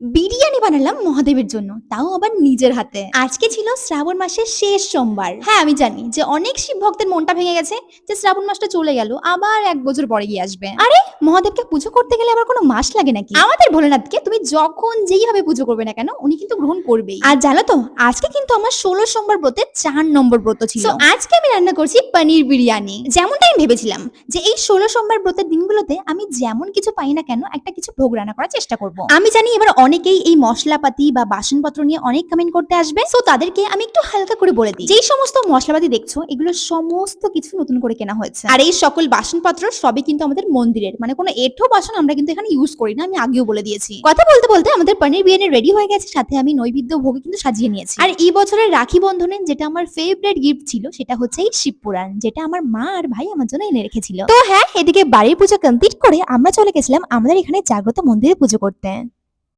বিরিয়ানি বানালাম মহাদেবের জন্য, তাও আবার নিজের হাতে। আজকে ছিল শ্রাবণ মাসের শেষ সোমবার। হ্যাঁ আমি জানি যে অনেক শিব ভক্তের মনটা ভেঙে গেছে যে শ্রাবণ মাসটা চলে গেল, আবার এক বছর পরে গিয়ে আসবে। আরে মহাদেবকে পুজো করতে গেলে আবার কোনো মাস লাগে নাকি? আমাদের ভোলেনাথকে তুমি যখন যেইভাবে পুজো করবে না কেন উনি কিন্তু গ্রহণ করবেই। আর জানো তো আজকে কিন্তু আমার ষোলো সোমবার ব্রতের চার নম্বর ব্রত ছিল। আজকে আমি রান্না করছি পনির বিরিয়ানি। যেমনটা আমি ভেবেছিলাম যে এই ষোলো সোমবার ব্রতের দিনগুলোতে আমি যেমন কিছু পাই না কেন একটা কিছু ভোগ রান্না করার চেষ্টা করব। আমি জানি এবার অনেকেই এই মশলাপাতি বা বাসনপত্র নিয়ে অনেক কমেন্ট করতে আসবে। সো তাদেরকে আমি একটু হালকা করে বলে দিই। যেই সমস্ত মশলাপাতি দেখছ এগুলো সমস্ত কিছু নতুন করে কেনা হয়েছে। আর এই সকল বাসনপত্র সবই কিন্তু আমাদের মন্দিরের মানে কোনো এঠো বাসন আমরা কিন্তু এখানে ইউজ করি না, আমি আগেও বলে দিয়েছি। কথা বলতে বলতে আমাদের পনির বিরিয়ানি রেডি হয়ে গেছে, সাথে আমি নৈবেদ্য ভোগ কিন্তু সাজিয়ে নিয়েছি। আর এই বছরের রাখি বন্ধনে যেটা আমার ফেভারিট গিফট ছিল, সেটা হচ্ছে এই শিবপুরাণ যেটা আমার মা আর ভাই আমার জন্য এনে রেখেছিল। তো হ্যাঁ এদিকে বাড়ির পুজো কমপ্লিট করে আমরা চলে গেছিলাম আমাদের এখানে জাগ্রত মন্দিরে পুজো করতে।